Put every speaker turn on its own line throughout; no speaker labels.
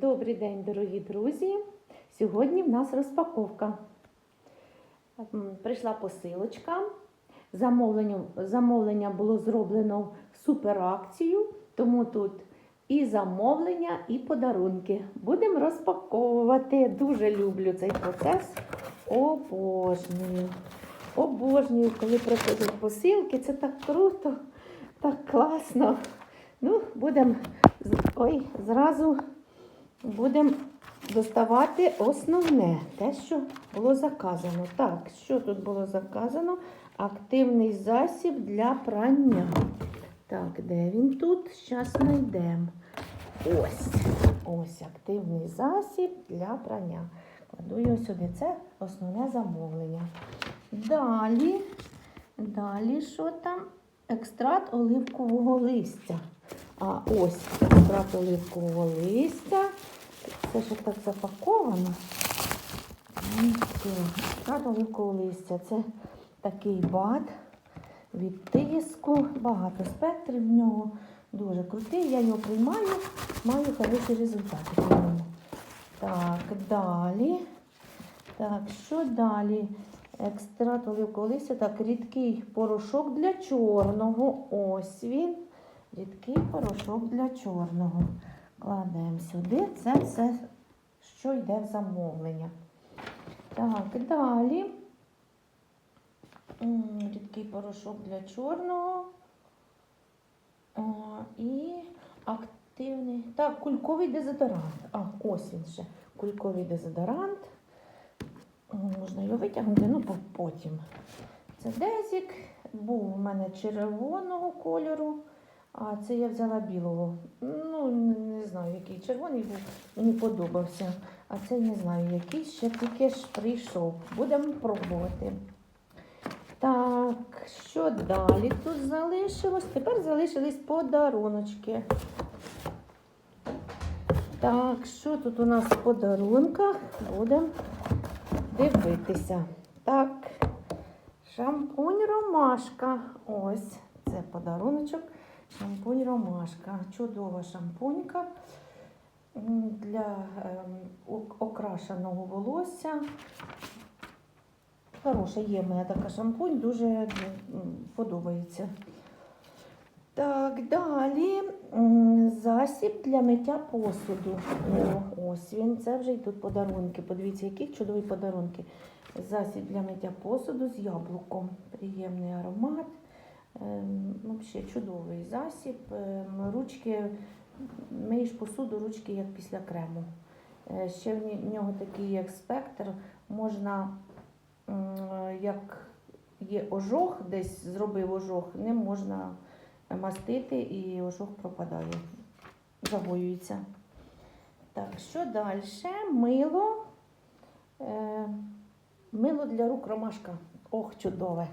Добрий день, дорогі друзі! Сьогодні в нас розпаковка. Прийшла посилочка. Замовлення, замовлення було зроблено в суперакцію, тому тут і замовлення, і подарунки. Будемо розпаковувати. Дуже люблю цей процес. Обожнюю. Обожнюю, коли приходять посилки. Це так круто, так класно. Ну, будемо ой, зразу будемо доставати основне, те, що було заказано. Так, що тут було заказано? Активний засіб для прання. Так, де він тут? Зараз знайдемо. Ось. Ось активний засіб для прання. Кладу його сюди. Це основне замовлення. Далі, далі, що там? Екстракт оливкового листя. А ось екстракт оливкового листя. Це ж так запаковано. Це. Екстракт оливкового листя. Це такий бат від тиску. Багато спектрів в нього. Дуже крутий. Я його приймаю, маю хороші результати. Так, далі. Так, що далі? Екстракт оливкового листя. Так, рідкий порошок для чорного. Ось він. Рідкий порошок для чорного. Кладемо сюди. Це все, що йде в замовлення. Так, далі. Рідкий порошок для чорного. О, і активний. Так, кульковий дезодорант. А, ось він ще. Кульковий дезодорант. Можна його витягнути, ну потім. Це дезік. Був у мене червоного кольору, а це я взяла білого. Ну, не, знаю, який червоний був, мені подобався. А це не знаю, який ще тільки ж прийшов. Будемо пробувати. Так, що далі тут залишилось? Тепер залишились подаруночки. Так, що тут у нас в подарунках? Будемо дивитися. Так, шампунь ромашка. Ось, це подаруночок. Шампунь ромашка. Чудова шампунька для ем, окрашеного волосся. Хороша є в мене така шампунь, дуже подобається. Так, далі засіб для миття посуду. Ось він, це вже йдуть подарунки. Подивіться, які чудові подарунки. Засіб для миття посуду з яблуком. Приємний аромат. Взагалі чудовий засіб. Ем, Ручки, миєш посуду, ручки як після крему. Е, Ще в нього такий як спектр. Можна, як є ожог, десь зробив ожог, не можна мастити і ожог пропадає, загоюється. Так, що далі? Мило. Е, мило для рук ромашка. Ох, чудове.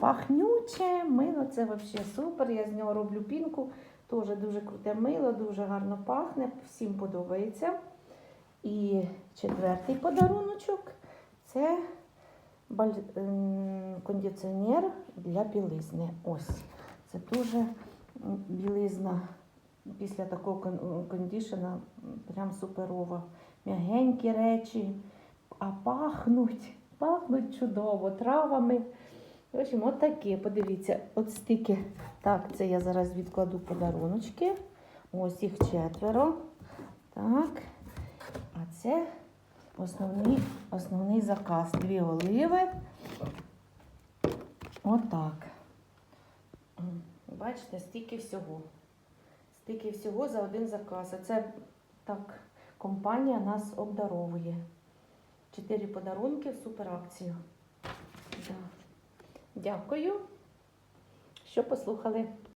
Пахнюче мило, це взагалі супер. Я з нього роблю пінку. Теж дуже круте мило, дуже гарно пахне, всім подобається. І четвертий подаруночок це ем, кондиціонер для білизни. Ось. Це дуже білизна після такого кондішена прям суперова. М'ягенькі речі, а пахнуть, пахнуть чудово травами. В общем, от такі, подивіться, от стільки. Так, це я зараз відкладу подаруночки. Ось їх четверо. Так. А це основний, основний заказ. Дві оливи. Отак. Бачите, стільки всього. Стільки всього за один заказ. А це так компанія нас обдаровує. Чотири подарунки в суперакцію. Да. Дякую, що послухали.